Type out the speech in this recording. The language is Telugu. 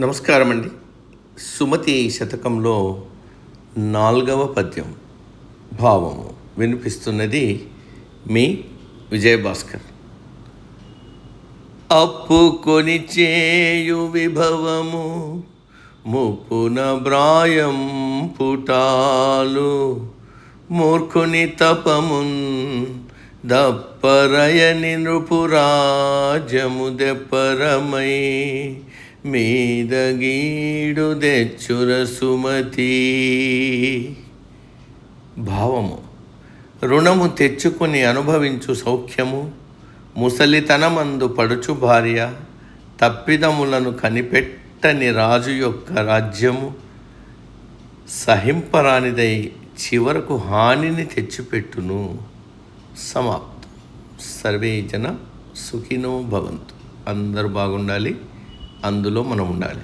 నమస్కారం అండి సుమతి శతకంలో నాలుగవ పద్యం భావము వినిపిస్తున్నది మీ విజయభాస్కర్. అప్పు కొని చేయు విభవము ముప్పున బ్రాయం పుటాలు మూర్ఖుని తపమున్ దప్పరయని నృపురాజము దెప్పరమై మీదగీడు దెచ్చుర సుమతి. భావము. రుణము తెచ్చుకుని అనుభవించు సౌఖ్యము ముసలితనమందు పడుచు భార్య తప్పిదములను కనిపెట్టని రాజు యొక్క రాజ్యము సహింపరానిదై చివరకు హానిని తెచ్చిపెట్టును. సమాప్తం. సర్వే జన సుఖినో భవంతు. అందరూ బాగుండాలి. అందులో మనం ఉండాలి.